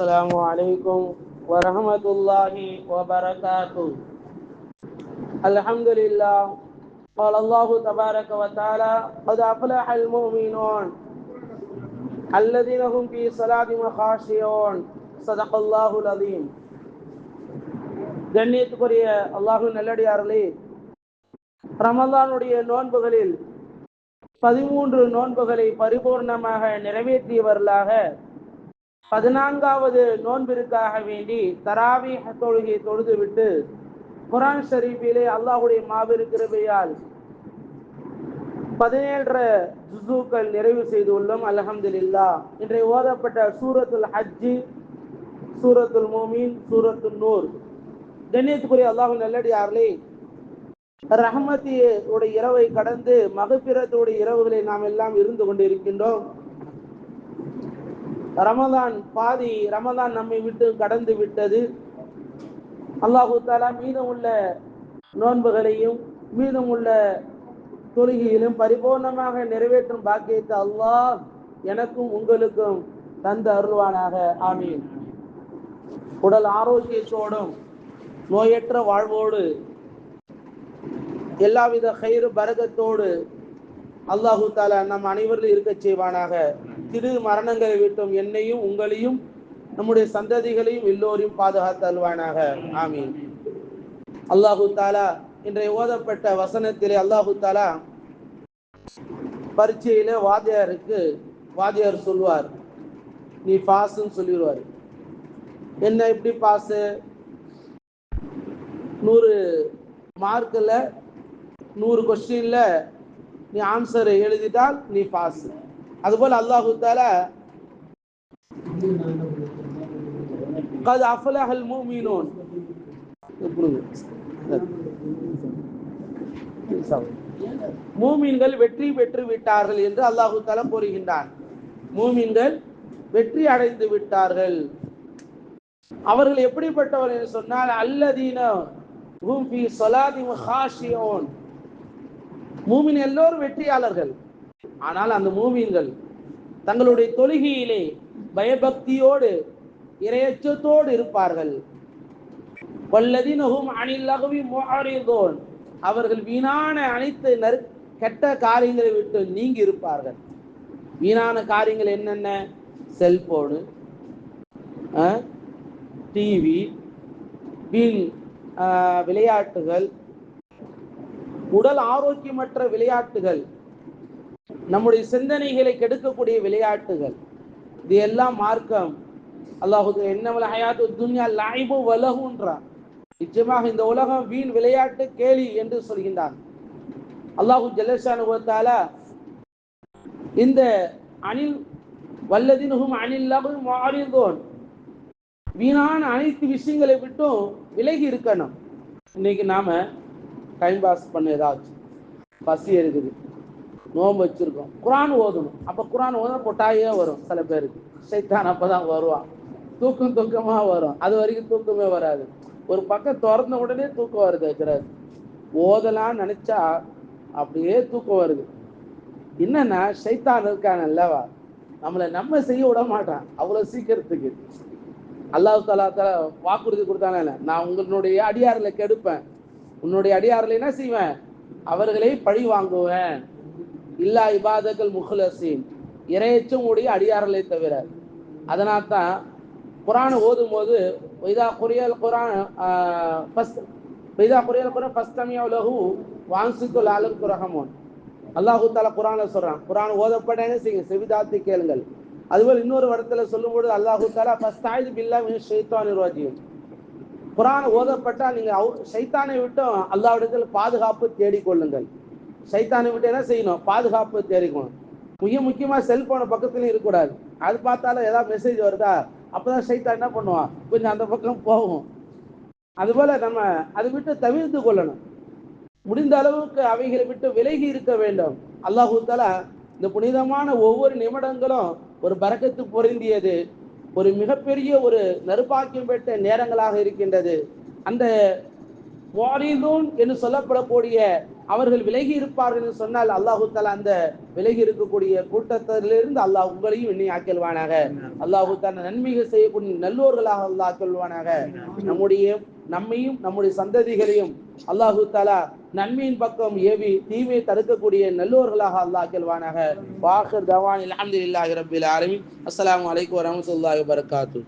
السلام عليكم ورحمة الله وبركاته الحمد لله قال الله تبارك وتعالى قد أفلح المؤمنون الذين هم في صلاتهم خاشعون صدق الله العظيم கண்ணியத்துக்குரிய அல்லாஹு நல்லடியார்களே ரமலானுடைய நோன்புகளில் பதிமூன்று நோன்புகளை பரிபூர்ணமாக நிறைவேற்றியவர்களாக பதினான்காவது நோன்பிற்காக வேண்டி தராவி தொழுகை தொழுதுவிட்டு குரான் ஷரீஃபிலே அல்லாஹுடைய மாபெரும் கிருபையால் பதினேழு ஜுசூக்கள் நிறைவு செய்துள்ளோம் அலஹம்துலில்லா. இன்றைய ஓதப்பட்ட சூரத்துல் ஹஜ்ஜி சூரத்துல் மோமீன் சூரத்துல் நூர். கண்ணியத்துக்குரிய அல்லாஹு நல்லடியார்களே ரஹமத்தி உடைய இரவை கடந்து மகப்பிரத்துடைய இரவுகளை நாம் எல்லாம் இருந்து கொண்டிருக்கின்றோம். ரமதான் பாதி ரமதான் நம்மை விட்டு கடந்து விட்டது. அல்லாஹு தாலா மீதம் உள்ள நோன்புகளையும் மீதம் உள்ள தொழுகையிலும் பரிபூர்ணமாக நிறைவேற்றும் பாக்கியத்தை அல்லாஹ் எனக்கும் உங்களுக்கும் தந்த அருள்வானாக. ஆமீன். உடல் ஆரோக்கியத்தோடும் நோயற்ற வாழ்வோடு எல்லாவித கயிறு பரகத்தோடு அல்லாஹு தாலா நம் அனைவரிலும் இருக்கச் செய்வானாக. திரு மரணங்களை விட்டும். என்னையும் உங்களையும் நம்முடைய சந்ததிகளையும் எல்லோரையும் பாதுகாத்து அல்வானாக ஆமீன். அல்லாஹு தாலா இன்றைய ஓதப்பட்ட வசனத்திலே அல்லாஹு தாலா பரீட்சையில வாத்தியாருக்கு வாத்தியார் சொல்வார் நீ பாஸ்ன்னு சொல்லிடுவார். என்ன எப்படி பாஸு நூறு மார்க்கில் நூறு கொஸ்டின்ல நீ ஆன்சரை எழுதிட்டால் நீ பாஸ் அதுபோல் அல்லாஹு தாலா கது அஃபலஹல் மூமீனோன் மூமீன்கள் வெற்றி பெற்று விட்டார்கள் என்று அல்லாஹு தலம் கூறுகின்றான். மூமீன்கள் வெற்றி அடைந்து விட்டார்கள். அவர்கள் எப்படிப்பட்டவர் என்று சொன்னால் அல்லதீன மூமின் எல்லோரும் வெற்றியாளர்கள். ஆனால் அந்த மூமியங்கள் தங்களுடைய தொழுகையிலே பயபக்தியோடு இரையச்சத்தோடு இருப்பார்கள். வல்லதினகும் அணிலகவி முஆரிதூன் அவர்கள் வீணான அனைத்து நறு கெட்ட காரியங்களை விட்டு நீங்கி இருப்பார்கள். வீணான காரியங்கள் என்னென்ன? செல்போனு டிவி வீண் விளையாட்டுகள் உடல் ஆரோக்கியமற்ற விளையாட்டுகள் நம்முடைய சிந்தனைகளை கெடுக்கக்கூடிய விளையாட்டுகள். இது எல்லாம் மார்க்கம் அல்லாஹு என்ன ஹயாத்து துன்யா லாய்பு வலகுன்றான். நிச்சயமாக இந்த உலகம் வீண் விளையாட்டு கேலி என்று சொல்கின்றான். அல்லாஹு ஜல்லஷானுவத்தால இந்த அணில் வல்லதினுகும் அணில்லாகவும் மாறிந்தோன் வீணான அனைத்து விஷயங்களை விட்டும் விலகி இருக்கணும். இன்னைக்கு நாம டைம் பாஸ் பண்ண ஏதாச்சும் பசி இருக்குது நோம்பு வச்சிருக்கோம். குரான் ஓதணும். அப்போ குரான் ஓத கொட்டாயே வரும் சில பேருக்கு. சைத்தான் அப்பதான் வருவான். தூக்கம் தூக்கமாக வரும். அது வரைக்கும் தூக்கமே வராது. ஒரு பக்கம் திறந்த உடனே தூக்கம் வருது வைக்கிறாரு ஓதலாம்னு நினச்சா அப்படியே தூக்கம் வருது. என்னன்னா சைத்தான் இருக்கான் அல்லவா? நம்மளை நம்ம செய்ய விட மாட்டான். அவ்வளோ சீக்கிரத்துக்கு. அல்லாஹ் தாலா தாலா வாக்குறுதி கொடுத்தானே நான் உங்களுடைய அடியாரில் கெடுப்பேன். உன்னுடைய அடியாரில் என்ன செய்வேன்? அவர்களை பழி வாங்குவேன். இல்லா இபாதர்கள் முஹ்லசீன். இறையச்சும் உடைய அடியாரலை தவிர. அதனால் தான் குரான் ஓதும் போது வைதா குரியல் குரான் ஃபஸ்ட் வைதா குரியல் குரான் ஃபஸ்தமியா லஹு வான்சித்து லாலல் குரஹமோன் அல்லாஹு தாலா குரானை சொல்றான். குரான் ஓதப்பட்டேன்னு செய்யுங்க செவிதாத்தி கேளுங்கள். அதுபோல் இன்னொரு இடத்துல சொல்லும்போது அல்லாஹு தாலா ஃபஸ்தாயுது பில்லா மின் ஷைத்தான் நிர்வாஜியும் குரான் ஓதப்பட்டால் நீங்க சைத்தானை விட்டும் அல்லாவிடத்தில் பாதுகாப்பு தேடிக்கொள்ளுங்கள். சைத்தானை விட்டு என்ன செய்யணும்? பாதுகாப்பு தேடிக்கணும். மிக முக்கியமாக செல்போனை பக்கத்துலையும் இருக்கக்கூடாது. அது பார்த்தாலும் ஏதாவது மெசேஜ் வருதா? அப்போதான் சைத்தான் என்ன பண்ணுவான்? கொஞ்சம் அந்த பக்கம் போகும். அதுபோல் நம்ம அதை விட்டு தவிர்த்து கொள்ளணும். முடிந்த அளவுக்கு அவைகளை விட்டு விலகி இருக்க வேண்டும். அல்லாஹூ தாலா இந்த புனிதமான ஒவ்வொரு நிமிடங்களும் ஒரு பறக்கத்து பொருந்தியது. ஒரு மிகப்பெரிய ஒரு நறுபாக்கியம் பெற்ற நேரங்களாக இருக்கின்றது. அந்த வாரிதூன் என்று சொல்லப்படக்கூடிய அவர்கள் விலகி இருப்பார்கள் என்று சொன்னால் அல்லாஹு தாலா அந்த விலகி இருக்கக்கூடிய கூட்டத்திலிருந்து அல்லாஹ் உங்களையும் என்னை ஆக்கல்வானாக அல்லாஹு தாலா நன்மைகள் செய்யக்கூடிய நல்லோர்களாக அல்லாஹ் ஆக்கல்வானாக நம்முடைய நம்மையும் நம்முடைய சந்ததிகளையும் அல்லாஹு தாலா நன்மையின் பக்கம் ஏவி தீமையை தடுக்கக்கூடிய நல்லோர்களாக அல்லாஹ் ஆக்கல்வானாக வாஹர் தவான் அலமதுல்லாஹி ரபில் ஆலமின். அஸ்லாம் வலைக்கம் வரமத்துல்லாஹி வரகாத்து